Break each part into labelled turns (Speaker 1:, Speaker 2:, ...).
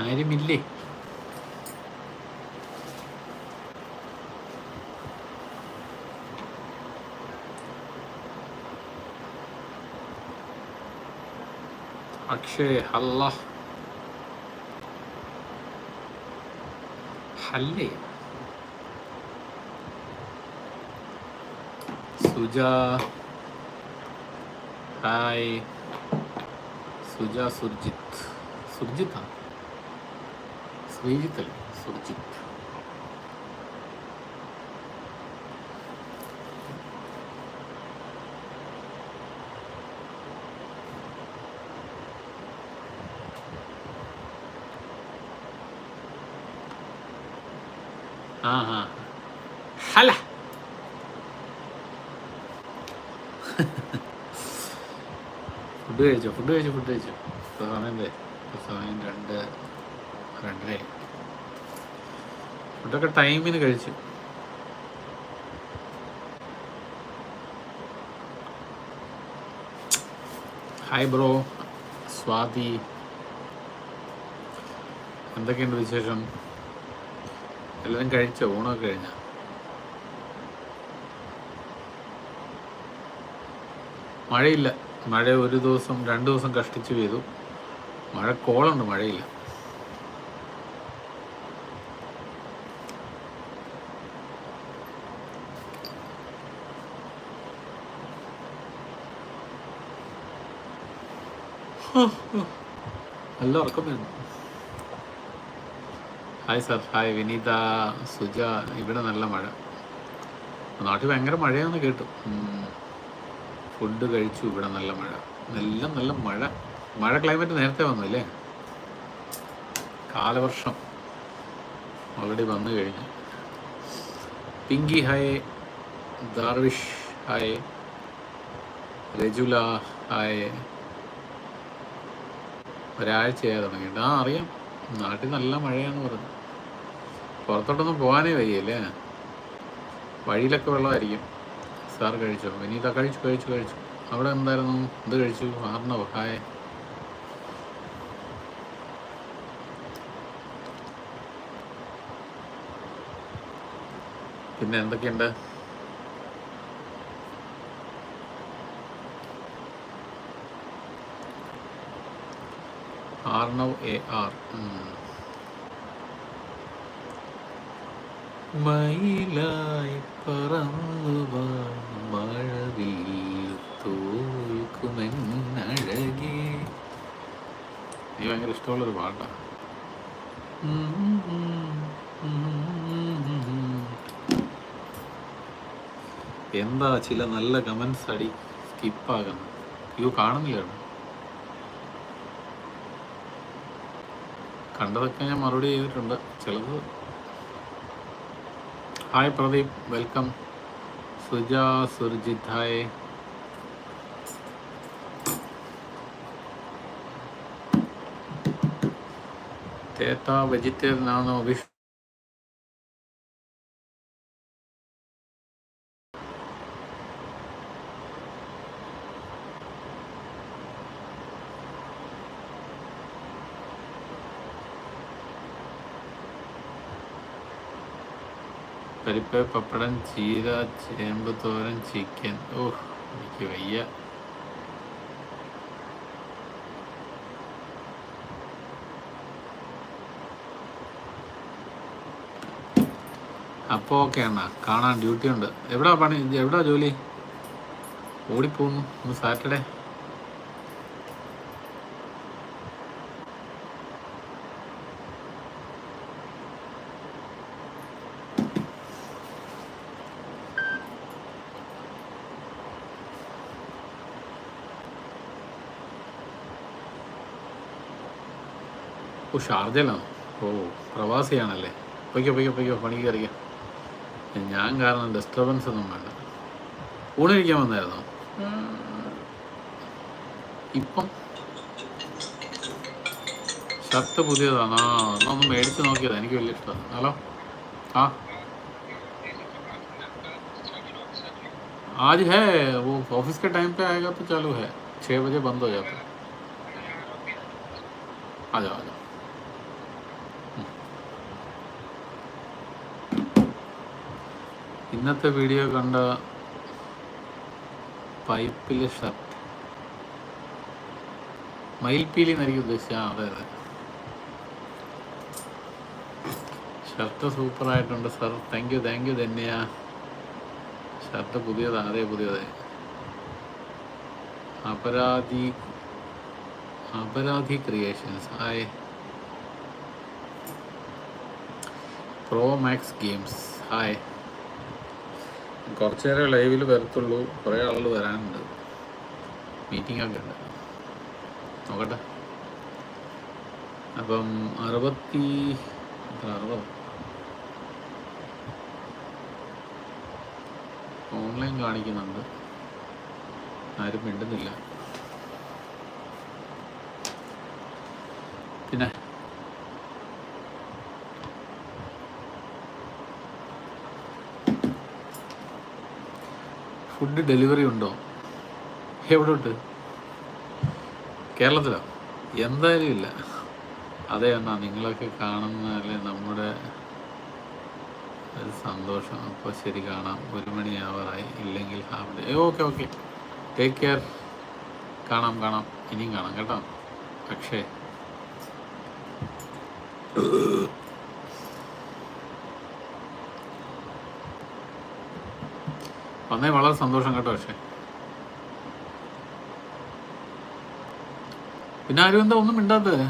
Speaker 1: ആരുമില്ലേ? അക്ഷയ് ഹല്ല. ഹല്ലേ? സുജ. ഹായ്. സുജ സുർജിത്ത്. സുർജിത്താ? ശ്രീജിത്ത് അല്ലേ സുർജിത്ത് ഹല. ഫുഡ് കഴിച്ചോ? ഫുഡ് കഴിച്ചോ? ഫുഡ് കഴിച്ചോ? സമയം സമയം രണ്ട് രണ്ടര ഫുഡൊക്കെ ടൈമിന് കഴിച്ചു. Hi bro Swathi. എന്തൊക്കെയുണ്ട് വിശേഷം? എല്ലാവരും കഴിച്ചോ? ഊണൊക്കെ കഴിഞ്ഞ? മഴയില്ല. മഴ ഒരു ദിവസം രണ്ട് ദിവസം കഷ്ടിച്ച് പെയ്തു. മഴ കോളുണ്ട് മഴയില്ല. നല്ല ഉറക്കം വരുന്നു hi sir. Hi Vineetha Suja. ഇവിടെ നല്ല മഴ. നാട്ടിൽ ഭയങ്കര മഴയാന്ന് കേട്ടു. ഫുഡ് കഴിച്ചു ഇവിടെ നല്ല മഴ. നല്ല നല്ല മഴ. മഴ ക്ലൈമറ്റ് നേരത്തെ വന്നു അല്ലേ? കാലവർഷം ഓൾറെഡി വന്നു കഴിഞ്ഞു. Pinky hi. Darvish hi. Rajula hi. ഒരാഴ്ചയായി തുടങ്ങിയിട്ട്. ആ അറിയാം. നാട്ടിൽ നല്ല മഴയാന്ന് പറഞ്ഞു. പുറത്തോട്ടൊന്നും പോകാനേ വയ്യല്ലേ? വഴിയിലൊക്കെ വെള്ളമായിരിക്കും. സാർ കഴിച്ചോ? വിനീത കഴിച്ചു കഴിച്ചു കഴിച്ചു. അവിടെ എന്തായിരുന്നു? എന്ത് കഴിച്ചു? ആർണവ് ഹായ് പിന്നെ എന്തൊക്കെയുണ്ട്? Arnav A R. മയിലായി പറന്നു മഴവിൽ തോൽക്കുമെന്നഴകേ നീ ഭയങ്കര ഇഷ്ടമുള്ളൊരു പാട്ടാണ് എന്താ ചില നല്ല കമൻസ് അടി സ്കിപ്പാകുന്നു അയ്യോ കാണുന്നില്ല കണ്ടതൊക്കെ ഞാൻ മറുപടി ചെയ്തിട്ടുണ്ട്. ചിലത്. Hi Pradeep welcome Suja Surjith hi Thetha vegetarian ആണോ? വിഷ് പരിപ്പ് പപ്പടം ചീര ചേമ്പ് തോരൻ ചിക്കൻ ഓഹ് എനിക്ക് വയ്യ. അപ്പോൾ ഓക്കെ എണ്ണ കാണാൻ ഡ്യൂട്ടി ഉണ്ട്. എവിടാ പണി? എവിടാ ജോലി? ഓടിപ്പോന്നു സാറ്റർഡേ ഓ ഷാർജയിലാണോ ഓ പ്രവാസിയാണല്ലേ പൊയ്ക്കോ പൊയ്ക്കോ പൊയ്ക്കോ പണിക്ക് കയറിക്കോ ഞാൻ കാരണം ഡിസ്റ്റർബൻസ് ഒന്നും വേണ്ട ഊണ് കഴിക്കാൻ വന്നായിരുന്നോ ഇപ്പം ഷർട്ട് പുതിയതാണ് ആ എന്നാ ഒന്ന് മേടിച്ച് നോക്കിയതാ എനിക്ക് വലിയ ഇഷ്ടമാണ് ഹലോ ആ आज है वो ऑफिस के टाइम पे आएगा तो चालू है छः बजे बंद हो जाता है आ जाओ आ जाओ ഇന്നത്തെ വീഡിയോ കണ്ട പൈപ്പിലെ ഷർട്ട്. മയിൽപ്പീലി എന്നായിരിക്കും ഉദ്ദേശിച്ച അതെ അതെ. ഷർട്ട് സൂപ്പറായിട്ടുണ്ട് sir thank you thank you തന്നെയാ ഷർട്ട് പുതിയതാ അതെ പുതിയതേ. Aparadhi Aparadhi creations hi pro max games hi കുറച്ച് നേരം ലൈവിൽ വരത്തുള്ളൂ. കുറേ ആളുകൾ വരാനുണ്ട്. മീറ്റിംഗ് ഒക്കെ ഉണ്ട്. നോക്കട്ടെ. അപ്പം അറുപത്തി അറുപത്? ഓൺലൈൻ കാണിക്കുന്നുണ്ട്. ആരും മിണ്ടുന്നില്ല. പിന്നെ ഫുഡ് ഡെലിവറി ഉണ്ടോ? എവിടോട്ട്? കേരളത്തിലോ? എന്തായാലും ഇല്ല. അതെ എന്നാ നിങ്ങളൊക്കെ കാണുന്നതല്ലേ നമ്മുടെ ഒരു സന്തോഷം. അപ്പോൾ ശരി കാണാം. ഒരു മണിയാവാറായി ഇല്ലെങ്കിൽ half day. Okay okay. Take care കാണാം കാണാം. ഇനിയും കാണാം കേട്ടോ. അക്ഷയ് വന്നേ വളരെ സന്തോഷം കേട്ടോ പക്ഷേ. പിന്നെ ആരും എന്താ ഒന്നും മിണ്ടാത്തത്?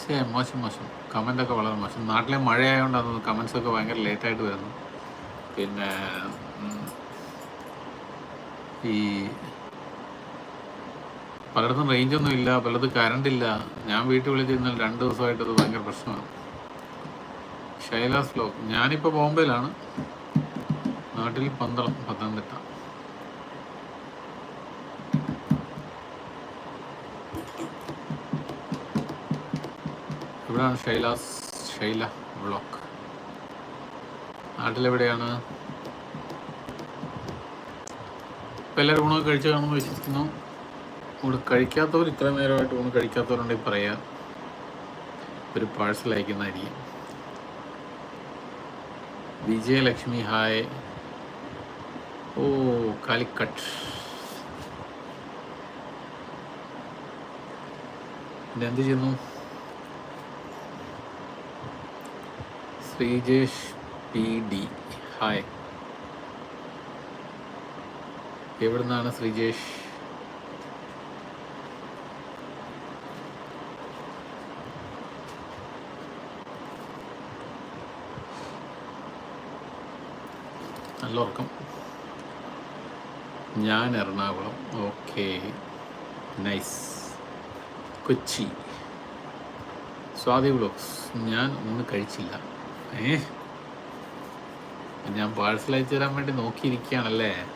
Speaker 1: ശേ മോശം മോശം. കമന്റ് ഒക്കെ വളരെ മോശം. നാട്ടിലെ മഴ ആയതുകൊണ്ടാണ് കമൻസ് ഒക്കെ ഭയങ്കര ലേറ്റായിട്ട് വരുന്നു. പിന്നെ ഈ പലയിടത്തും റേഞ്ചൊന്നും ഇല്ല പലയിടത്തും കറണ്ട് ഇല്ല. ഞാൻ വീട്ടിൽ വിളിച്ചിരുന്നാൽ രണ്ട് ദിവസമായിട്ട് അത് ഭയങ്കര പ്രശ്നമാണ്. ശൈലാസ് ബ്ലോക്ക് ഞാനിപ്പോൾ ബോംബെയിലാണ്. നാട്ടിൽ പന്തളം പത്തനംതിട്ട. ഇവിടെയാണ് ശൈലാസ് ശൈല ബ്ലോക്ക് നാട്ടിലെവിടെയാണ്? ഇപ്പം എല്ലാവരും ഊണൊക്കെ കഴിച്ചു കാണുമെന്ന് വിശ്വസിക്കുന്നു ഊണ് കഴിക്കാത്തവർ ഇത്ര നേരമായിട്ട് ഊണ് കഴിക്കാത്തവരുണ്ടെങ്കിൽ പറയാം. ഒരു പാഴ്സൽ അയക്കുന്നതായിരിക്കും. വിജയലക്ഷ്മി ഹായ് ഓ കാലിക്കട്ട്. എന്ത് ചെയ്യുന്നു? Sreejesh P D. ഹായ് എവിടുന്നാണ് ശ്രീജേഷ്? നല്ല ഉറക്കം. ഞാൻ Ernakulam. Okay. Nice Kochi. Swathi blocks ഞാൻ ഒന്നും കഴിച്ചില്ല. ഏ? ഞാൻ പാഴ്സൽ അയച്ചു തരാൻ വേണ്ടി നോക്കിയിരിക്കുകയാണല്ലേ.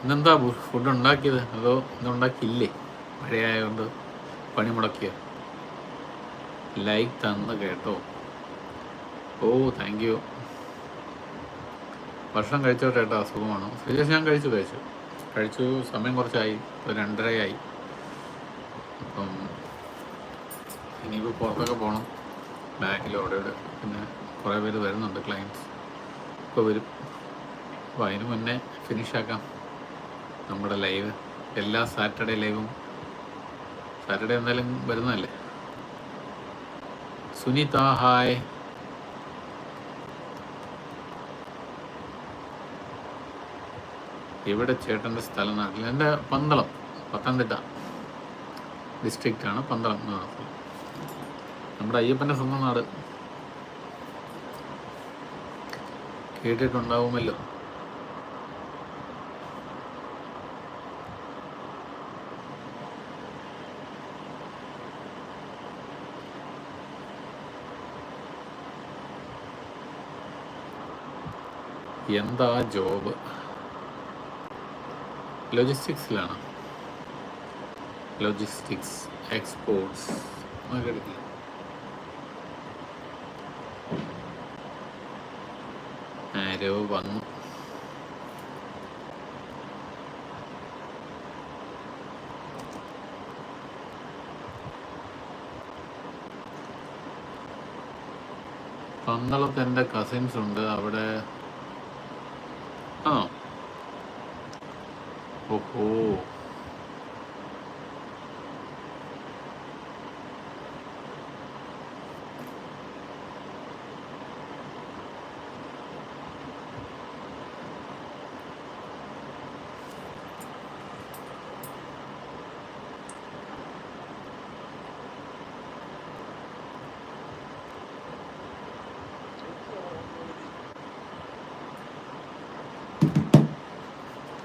Speaker 1: ഇന്നെന്താ ഫുഡ് ഉണ്ടാക്കിയത്? അതോ ഇന്നുണ്ടാക്കിയില്ലേ മഴയായതുകൊണ്ട് പണി മുടക്കിയോ? ലൈക്ക് തന്ന് കേട്ടോ. ഓ താങ്ക് യു ഭക്ഷണം കഴിച്ചോട്ടെ ഏട്ടാ അസുഖമാണോ ശ്രീജേഷ് ഞാൻ കഴിച്ചു കഴിച്ചു. കഴിച്ചു സമയം കുറച്ചായി ഒരു രണ്ടരയായി. അപ്പം ഇനിയിപ്പോൾ പുറത്തൊക്കെ പോകണം ബാക്കിൽ ഓർഡർ പിന്നെ കുറേ പേര് വരുന്നുണ്ട് ക്ലയന്റ്സ് ഇപ്പോൾ വരും. അപ്പോൾ അതിന് മുന്നേ ഫിനിഷാക്കാം നമ്മുടെ ലൈവ് എല്ലാ സാറ്റർഡേ ലൈവും സാറ്റർഡേ എന്തായാലും വരുന്നതല്ലേ? സുനിത ഹായ് എവിടെ ചേട്ടന്റെ സ്ഥലം നാട്ടിൽ എന്റെ പന്തളം പത്തനംതിട്ട ഡിസ്ട്രിക്റ്റ് ആണ് പന്തളം നമ്മുടെ അയ്യപ്പന്റെ സ്വന്തം നാട് കേട്ടിട്ടുണ്ടാവുമല്ലോ. എന്താ ജോബ്? ലോജിസ്റ്റിക്സിലാണ് ലോജിസ്റ്റിക്സ് എക്സ്പോർട്സ് ആരോ വന്നു. പന്തളത്ത് എന്റെ കസിൻസ് ഉണ്ട്. അവിടെ ആ. ഓഹോ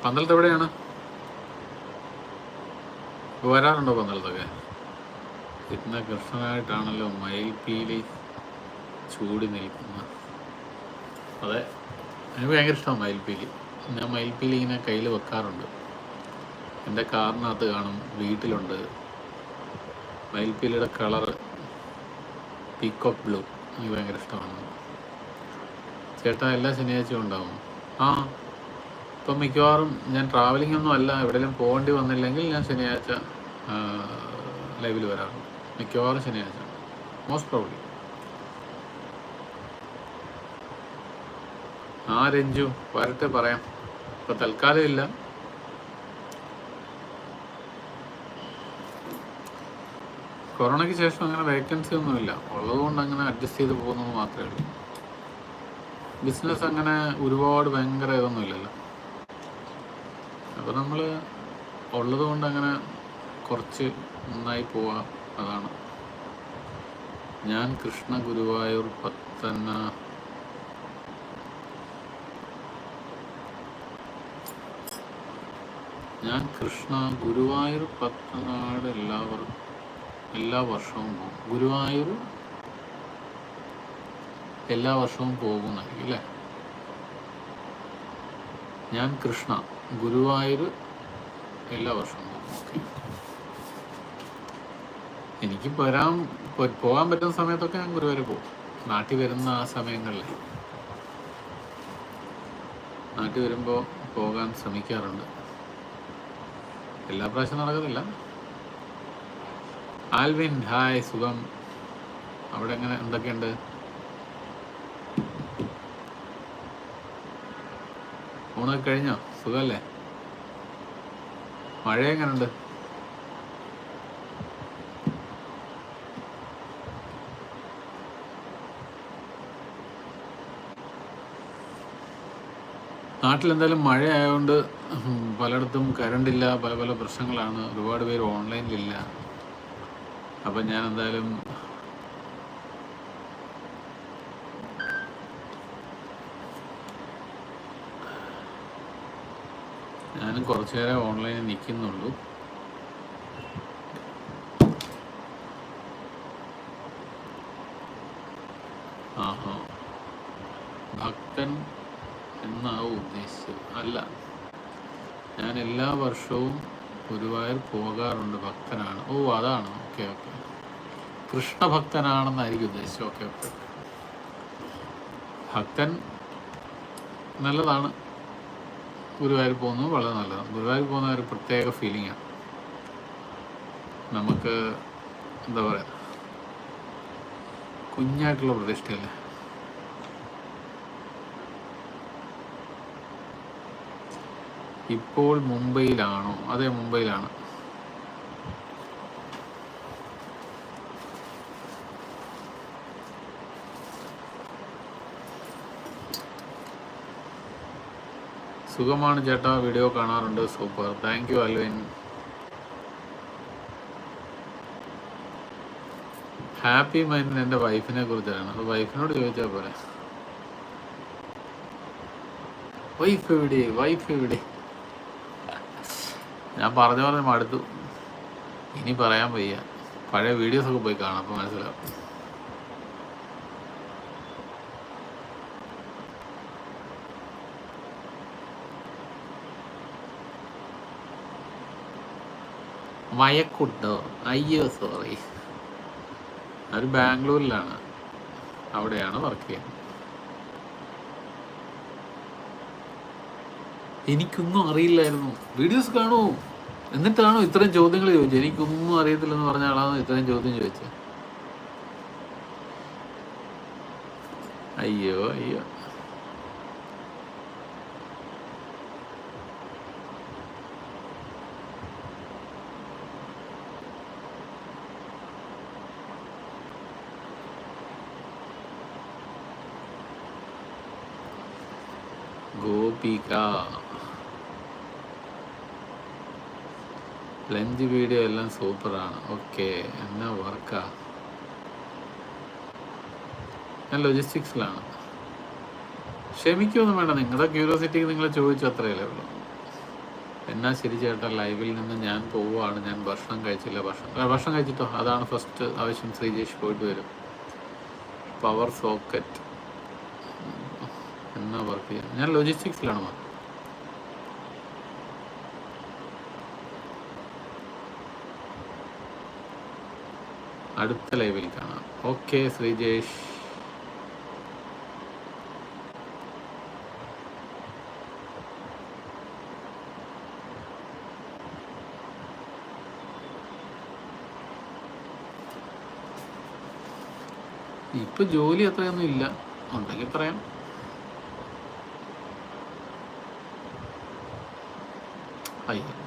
Speaker 1: പന്തളത്ത് എവിടെയാണ് വരാറുണ്ടോ പന്തളത്തൊക്കെ? ഇന്ന കൃഷ്ണനായിട്ടാണല്ലോ മയിൽപീലി ചൂടി നിൽക്കുന്ന അതെ എനിക്ക് ഭയങ്കര ഇഷ്ടമാണ് മയിൽപീലി ഞാൻ മയിൽപ്പീലി ഇങ്ങനെ കയ്യിൽ വെക്കാറുണ്ട്. എന്റെ കാറിനകത്ത് കാണും വീട്ടിലുണ്ട്. മയിൽപീലിയുടെ കളറ് പീക്കോക്ക് ബ്ലൂ. എനിക്ക് ഭയങ്കര ഇഷ്ടമാണ്. ചേട്ടാ എല്ലാ ശനിയാഴ്ചയും ഉണ്ടാവും. ആ ഇപ്പം മിക്കവാറും ഞാൻ ട്രാവലിംഗ് ഒന്നും അല്ല. എവിടെയെങ്കിലും പോകേണ്ടി വന്നില്ലെങ്കിൽ ഞാൻ ശനിയാഴ്ച ലൈവിൽ വരാറുണ്ട് മിക്കവാറും ശനിയാഴ്ച. മോസ്റ്റ് പ്രോബ്ലി ആ രഞ്ജു വരട്ടെ പറയാം. ഇപ്പം തൽക്കാലം ഇല്ല. കൊറോണയ്ക്ക് ശേഷം അങ്ങനെ വേക്കൻസി ഒന്നുമില്ല ഉള്ളതുകൊണ്ട് അങ്ങനെ അഡ്ജസ്റ്റ് ചെയ്ത് പോകുന്നത് മാത്രമേ ഉള്ളൂ. ബിസിനസ് അങ്ങനെ ഒരുപാട് ഭയങ്കര ഇതൊന്നുമില്ലല്ലോ അപ്പോൾ നമ്മൾ ഉള്ളതുകൊണ്ട് അങ്ങനെ കുറച്ച് നന്നായി പോവാം അതാണ്. ഞാൻ കൃഷ്ണ ഗുരുവായൂർ പത്തന്ന ഞാൻ കൃഷ്ണ ഗുരുവായൂർ പത്തനാട് എല്ലാവരും എല്ലാ വർഷവും പോകും. ഗുരുവായൂർ എല്ലാ വർഷവും പോകുന്നതായിരിക്കും അല്ലേ? ഞാൻ കൃഷ്ണ ഗുരുവായൂർ എല്ലാ വർഷവും പോകും. ഓക്കെ. എനിക്ക് വരാൻ പോകാൻ പറ്റുന്ന സമയത്തൊക്കെ ഞാൻ ഗുരുവായൂർ പോകും നാട്ടിൽ വരുന്ന ആ സമയങ്ങളിൽ നാട്ടിൽ വരുമ്പോൾ പോകാൻ ശ്രമിക്കാറുണ്ട്. എല്ലാ പ്രാവശ്യം നടക്കുന്നില്ല. ആൽവിൻ ഹായ് സുഖം. അവിടെ എങ്ങനെ എന്തൊക്കെയുണ്ട്? ഊണൊക്കെ കഴിഞ്ഞോ? സുഖമല്ലേ മഴ എങ്ങനെയുണ്ട് നാട്ടിൽ എന്തായാലും മഴ ആയതുകൊണ്ട് പലയിടത്തും കരണ്ടില്ല പല പല പ്രശ്നങ്ങളാണ്. ഒരുപാട് പേര് ഓൺലൈനിലില്ല. അപ്പം ഞാൻ എന്തായാലും ഞാനും കുറച്ചു നേരം ഓൺലൈനിൽ നിൽക്കുന്നുള്ളൂ ആഹാ ഭക്തൻ എന്നാവും ഉദ്ദേശിച്ചത് അല്ല ഞാൻ എല്ലാ വർഷവും ഗുരുവായൂർ പോകാറുണ്ട് ഭക്തനാണ്. ഓ അതാണ്. Okay okay. കൃഷ്ണഭക്തനാണെന്നായിരിക്കും ഉദ്ദേശിച്ചത്. Okay okay. ഭക്തൻ നല്ലതാണ്. ഗുരുവായൂർ പോകുന്നത് വളരെ നല്ലതാണ്. ഗുരുവായൂർ പോകുന്ന ഒരു പ്രത്യേക ഫീലിംഗാണ് നമുക്ക് എന്താ പറയുക കുഞ്ഞായിട്ടുള്ള പ്രതിഷ്ഠയല്ലേ? ഇപ്പോൾ മുംബൈയിലാണോ? അതെ മുംബൈയിലാണ്. സുഖമാണ് ചേട്ടാ വീഡിയോ കാണാറുണ്ട് super. Thank you Alvin. Happy മൈൻഡിന് എന്റെ വൈഫിനെ കുറിച്ചാണ്. അത് വൈഫിനോട് ചോദിച്ചാൽ പോലെ വൈഫ് എവിടെ? വൈഫ് എവിടെ? ഞാൻ പറഞ്ഞ പോലെ മടുത്തു. ഇനി പറയാൻ വയ്യ. പഴയ വീഡിയോസ് ഒക്കെ പോയി കാണാം അപ്പോൾ മനസ്സിലാവും. മയക്കുണ്ടോ? അയ്യോ സോറി അത് ബാംഗ്ലൂരിലാണ്. അവിടെയാണ് വർക്ക് ചെയ്യുന്നത്. എനിക്കൊന്നും അറിയില്ലായിരുന്നു. വീഡിയോസ് കാണൂ. എന്നിട്ടാണോ ഇത്രയും ചോദ്യങ്ങൾ ചോദിച്ചത്? എനിക്കൊന്നും അറിയത്തില്ലെന്ന് പറഞ്ഞ ആളാണോ ഇത്രയും ചോദ്യം ചോദിച്ചത്? അയ്യോ അയ്യോ. ഗോപിക. ലഞ്ച് വീഡിയോ എല്ലാം സൂപ്പറാണ് ഓക്കെ എന്നാ വർക്കാ ഞാൻ ലോജിസ്റ്റിക്സിലാണ് ക്ഷമിക്കൊന്നും വേണ്ട നിങ്ങളുടെ ക്യൂരിയോസിറ്റിക്ക് നിങ്ങൾ ചോദിച്ചു അത്രയല്ലേ ഉള്ളൂ. എന്നാ ശരി ചേട്ടാ ലൈവിൽ നിന്ന് ഞാൻ പോവുകയാണ്. ഞാൻ ഭക്ഷണം കഴിച്ചില്ല ഭക്ഷണം ഭക്ഷണം കഴിച്ചിട്ടോ? അതാണ് ഫസ്റ്റ് ആവശ്യം. ശ്രീജേഷ് പോയിട്ട് വരും. പവർ സോക്കറ്റ് എന്നാ വർക്ക് ചെയ്യാം? ഞാൻ ലോജിസ്റ്റിക്സിലാണ് മാം അടുത്ത ലൈവിൽ കാണാം. ഓക്കെ ശ്രീജേഷ്. ഇപ്പൊ ജോലി അത്രയൊന്നും ഇല്ല. ഉണ്ടെങ്കിൽ പറയാം. അയ്യോ.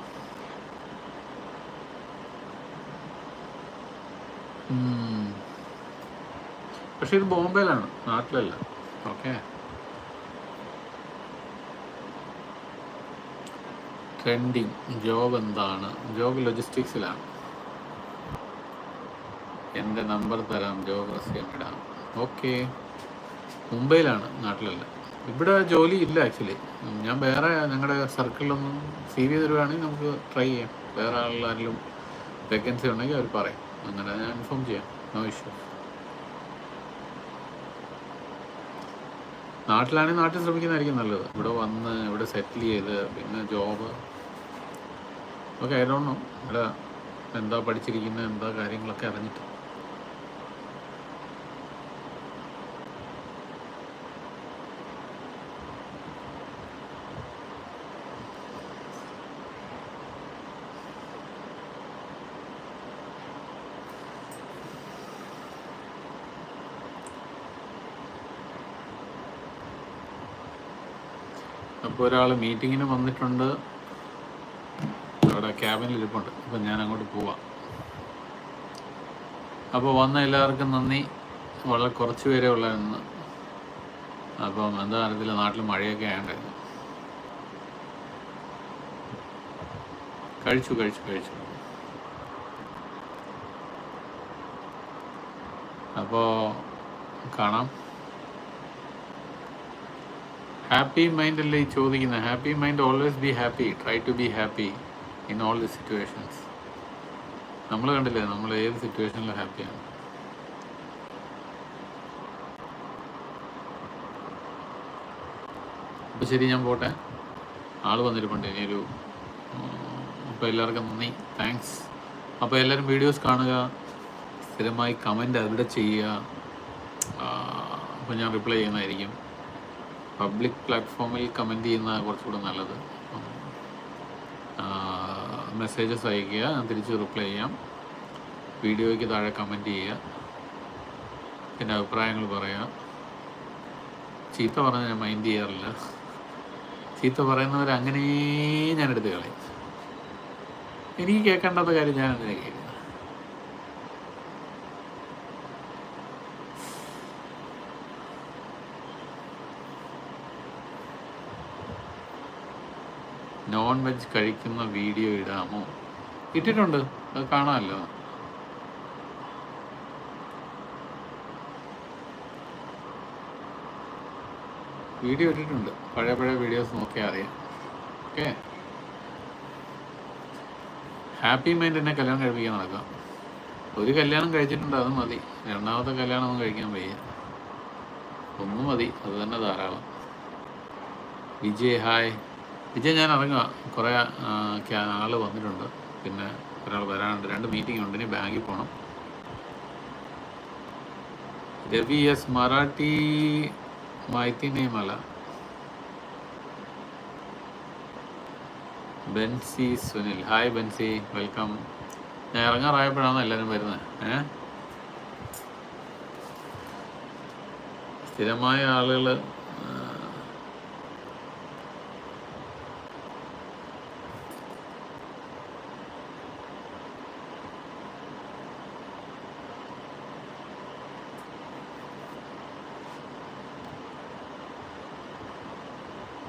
Speaker 1: പക്ഷെ ഇത് ബോംബെയിലാണ് നാട്ടിലല്ല. ഓക്കെ ട്രെൻഡിങ് ജോബ് എന്താണ്? ജോബ് ലോജിസ്റ്റിക്സിലാണ് എന്റെ നമ്പർ തരാം ജോബ് റസ്യം ഇടാം. ഓക്കെ മുംബൈയിലാണ് നാട്ടിലല്ല. ഇവിടെ ജോലി ഇല്ല ആക്ച്വലി ഞാൻ വേറെ ഞങ്ങളുടെ സർക്കിളിലൊന്നും സി വി തരുവാണെങ്കിൽ നമുക്ക് ട്രൈ ചെയ്യാം. വേറെ ആളിലാരെങ്കിലും വേക്കൻസി ഉണ്ടെങ്കിൽ അവർ പറയും. അങ്ങനെ ഞാൻ ഇൻഫോം ചെയ്യാം. നോ ഇഷ്യൂ നാട്ടിലാണെങ്കിൽ നാട്ടിൽ ശ്രമിക്കുന്നതായിരിക്കും നല്ലത്. ഇവിടെ വന്ന് ഇവിടെ സെറ്റിൽ ചെയ്ത് പിന്നെ ജോബ് ഓക്കെ നോ ഇവിടെ എന്താ പഠിച്ചിരിക്കുന്നത് എന്താ കാര്യങ്ങളൊക്കെ അറിഞ്ഞിട്ട്. അപ്പോൾ ഒരാൾ മീറ്റിങ്ങിന് വന്നിട്ടുണ്ട്. അവിടെ ക്യാബിനിൽ ഇരിപ്പുണ്ട്. അപ്പം ഞാൻ അങ്ങോട്ട് പോവാം. അപ്പോൾ വന്ന എല്ലാവർക്കും നന്ദി. വളരെ കുറച്ച് പേരേ ഇന്ന് അപ്പം എന്താ അറിയത്തില്ല നാട്ടിൽ മഴയൊക്കെ ആയണ്ടായിരുന്നു. കഴിച്ചു കഴിച്ചു കഴിച്ചു. അപ്പോൾ കാണാം. ഹാപ്പി മൈൻഡ് അല്ലേ ഈ ചോദിക്കുന്നത്? Happy mind always be happy try to be happy in all the situations നമ്മൾ കണ്ടില്ലേ? നമ്മൾ ഏത് സിറ്റുവേഷനിലും ഹാപ്പിയാണ് അപ്പോൾ ശരി ഞാൻ പോട്ടെ. ആൾ വന്നിരിപ്പുണ്ട്. ഇനിയൊരു അപ്പോൾ എല്ലാവർക്കും നന്ദി. താങ്ക്സ് അപ്പോൾ എല്ലാവരും വീഡിയോസ് കാണുക. സ്ഥിരമായി കമന്റ് അവിടെ ചെയ്യുക. അപ്പോൾ ഞാൻ റിപ്ലൈ ചെയ്യുന്നതായിരിക്കും. പബ്ലിക് പ്ലാറ്റ്ഫോമിൽ കമന്റ് ചെയ്യുന്ന കുറച്ചുകൂടെ നല്ലത്. മെസ്സേജസ് അയയ്ക്കുക ഞാൻ തിരിച്ച് റിപ്ലൈ ചെയ്യാം. വീഡിയോയ്ക്ക് താഴെ കമന്റ് ചെയ്യുക. പിന്നെ അഭിപ്രായങ്ങൾ പറയുക. ചീത്ത പറഞ്ഞ ഞാൻ മൈൻഡ് ചെയ്യാറില്ല. ചീത്ത പറയുന്നവർ അങ്ങനെ ഞാൻ എടുത്ത് കളയും. എനിക്ക് കേൾക്കേണ്ടാത്ത കാര്യം ഞാൻ എന്തിനാ നോൺ വെജ് കഴിക്കുന്ന വീഡിയോ ഇടാമോ? ഇട്ടിട്ടുണ്ട്. അത് കാണാമല്ലോ. വീഡിയോ ഇട്ടിട്ടുണ്ട്. പഴയ പഴയ വീഡിയോസ് നോക്കിയാൽ അറിയാം. ഓക്കെ ഹാപ്പി മൈൻഡ് എന്നെ കല്യാണം കഴിപ്പിക്കാൻ നടക്കാം. ഒരു കല്യാണം കഴിച്ചിട്ടുണ്ട് അത് മതി. രണ്ടാമത്തെ കല്യാണം ഒന്നും കഴിക്കാൻ വയ്യ. ഒന്നും മതി. അത് തന്നെ ധാരാളം. വിജയ് ഹായ് വിജയ് ഞാൻ ഇറങ്ങുക. കുറേ ആൾ വന്നിട്ടുണ്ട്. പിന്നെ ഒരാൾ വരാനുണ്ട്. രണ്ട് മീറ്റിംഗ് ഉണ്ട്. ഇനി ബാങ്കിൽ പോകണം Ravi S Marathi Mahithi Benzi Sunil. Hi Benzi. Welcome ഞാൻ ഇറങ്ങാറായപ്പോഴാണ് എല്ലാവരും വരുന്നത്? ഏ? സ്ഥിരമായ ആളുകൾ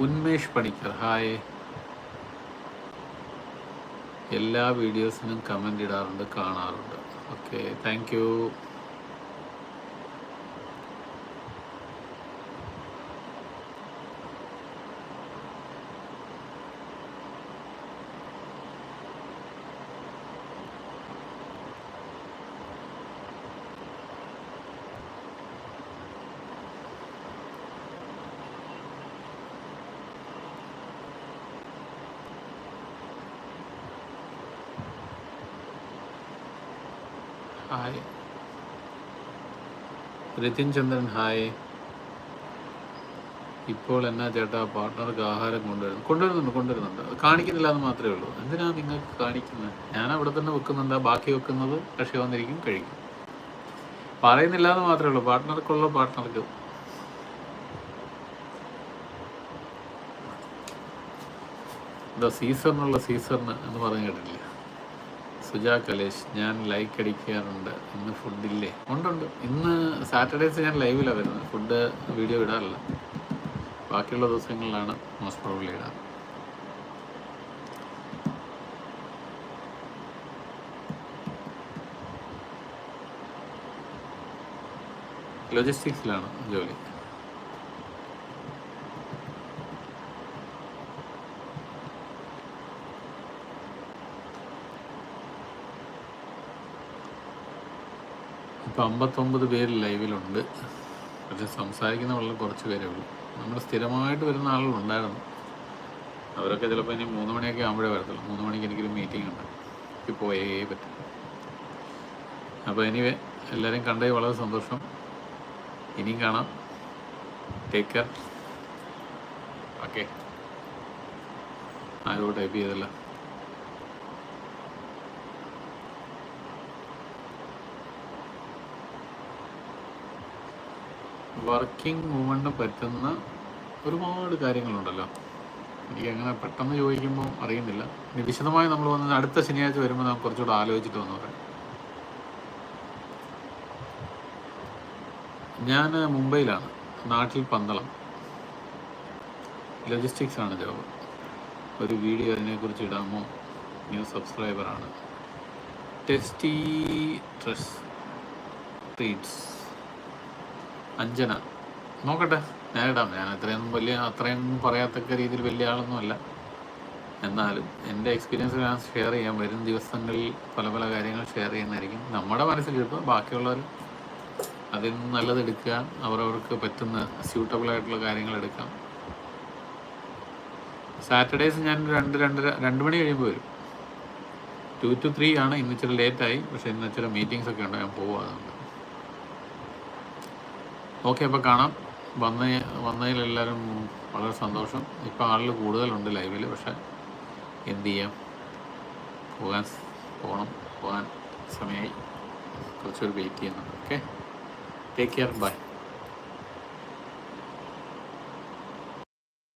Speaker 1: ഉന്മേഷ് പണിക്കർ. ഹായ് എല്ലാ വീഡിയോസിനും കമന്റ് ഇടാറുണ്ട് കാണാറുണ്ട്. Okay thank hi Rathin Chandran hi ഇപ്പോൾ എന്നാ ചേട്ടാ? പാർട്ട്ണർക്ക് ആഹാരം കൊണ്ടുവരുന്നു. കൊണ്ടുവരുന്നുണ്ട് കൊണ്ടുവരുന്നുണ്ട്. കാണിക്കുന്നില്ല എന്ന് മാത്രമേ ഉള്ളൂ. എന്തിനാ നിങ്ങൾക്ക് കാണിക്കുന്നത്? ഞാൻ അവിടെ തന്നെ വെക്കുന്നുണ്ട്. ബാക്കി വെക്കുന്നത് കക്ഷി വന്നിരിക്കും കഴിക്കും. പറയുന്നില്ല എന്ന് മാത്രമേ ഉള്ളൂ. പാർട്ട്ണർക്കുള്ള പാർട്ട്ണർക്ക് ദ സീസറിനുള്ള സീസൺ എന്ന് പറഞ്ഞു കേട്ടിട്ടില്ല? സുജാ കലേഷ് ഞാൻ ലൈക്ക് അടിക്കാറുണ്ട്. ഇന്ന് ഫുഡില്ലേ ഉണ്ടുണ്ട് ഇന്ന് സാറ്റർഡേസ് ഞാൻ ലൈവിലാണ് വരുന്നത്. ഫുഡ് വീഡിയോ ഇടാറില്ല. ബാക്കിയുള്ള ദിവസങ്ങളിലാണ് മോസ്റ്റ് പ്രോബ്ലി ഇടാറ്. ലോജിസ്റ്റിക്സിലാണ് ജോലി. ഇപ്പം അമ്പത്തൊമ്പത് പേര് ലൈവിലുണ്ട്. പക്ഷെ സംസാരിക്കുന്ന വളരെ കുറച്ച് പേരേ ഉള്ളൂ. നമ്മൾ സ്ഥിരമായിട്ട് വരുന്ന ആളുകളുണ്ടായിരുന്നു. അവരൊക്കെ ചിലപ്പോൾ ഇനി മൂന്ന് മണിയൊക്കെ ആകുമ്പോഴേ വരത്തുള്ളൂ. മൂന്ന് മണിക്ക് എനിക്കൊരു മീറ്റിംഗ് ഉണ്ട്. എനിക്ക് പോയേ പറ്റും. അപ്പോൾ എനിവേ എല്ലാവരെയും കണ്ടേ വളരെ സന്തോഷം. ഇനിയും കാണാം. ടേക്ക് കെയർ ഓക്കെ ആരോ ടൈപ്പ് ചെയ്തല്ല വർക്കിംഗ് വുമണിന് പറ്റുന്ന ഒരുപാട് കാര്യങ്ങളുണ്ടല്ലോ. എനിക്ക് അങ്ങനെ പെട്ടെന്ന് ചോദിക്കുമ്പോൾ അറിയുന്നില്ല. ഇനി വിശദമായി നമ്മൾ വന്ന് അടുത്ത ശനിയാഴ്ച വരുമ്പോൾ നമുക്ക് കുറച്ചുകൂടെ ആലോചിച്ചിട്ട് വന്നു പറയാം. ഞാൻ മുംബൈയിലാണ്. നാട്ടിൽ പന്തളം. ലോജിസ്റ്റിക്സ് ആണ് ജോബ് ഒരു വീഡിയോ അതിനെക്കുറിച്ച് ഇടാമോ? ന്യൂ സബ്സ്ക്രൈബറാണ് ടെസ്റ്റി ട്രസ് ട്രീറ്റ്സ് അഞ്ജന. നോക്കട്ടെ നേരിടാം. ഞാൻ അത്രയും വലിയ അത്രയും പറയാത്തക്ക രീതിയിൽ വലിയ ആളൊന്നുമല്ല എന്നാലും എന്റെ എക്സ്പീരിയൻസ് ഞാൻ ഷെയർ ചെയ്യാം. വരും ദിവസങ്ങളിൽ പല പല കാര്യങ്ങൾ ഷെയർ ചെയ്യുന്നതായിരിക്കും. നമ്മുടെ മനസ്സിൽ ഇപ്പോൾ ബാക്കിയുള്ളവർ അതിൽ നിന്ന് നല്ലതെടുക്കുക അവരവർക്ക് പറ്റുന്ന സ്യൂട്ടബിൾ ആയിട്ടുള്ള കാര്യങ്ങൾ എടുക്കാം. സാറ്റർഡേസ് ഞാൻ രണ്ട് രണ്ടര രണ്ട് മണി കഴിയുമ്പോൾ വരും. ടു ടു ത്രീ ആണ്. ഇന്ന് ഇച്ചിരി ലേറ്റായി പക്ഷേ ഇന്ന് ഇച്ചിരി മീറ്റിങ്സ് ഒക്കെ ഉണ്ട്. ഞാൻ പോവാതുകൊണ്ട് ഓക്കെ അപ്പോൾ കാണാം. വന്ന വന്നതിലെല്ലാവരും വളരെ സന്തോഷം. ഇപ്പോൾ ആളിൽ കൂടുതലുണ്ട് ലൈവിൽ പക്ഷേ എന്ത് ചെയ്യാം? പോകാൻ പോകണം പോകാൻ സമയമായി. കുറച്ചൊരു വെയിറ്റ് ചെയ്യുന്നുണ്ട് ഓക്കെ? Take care bye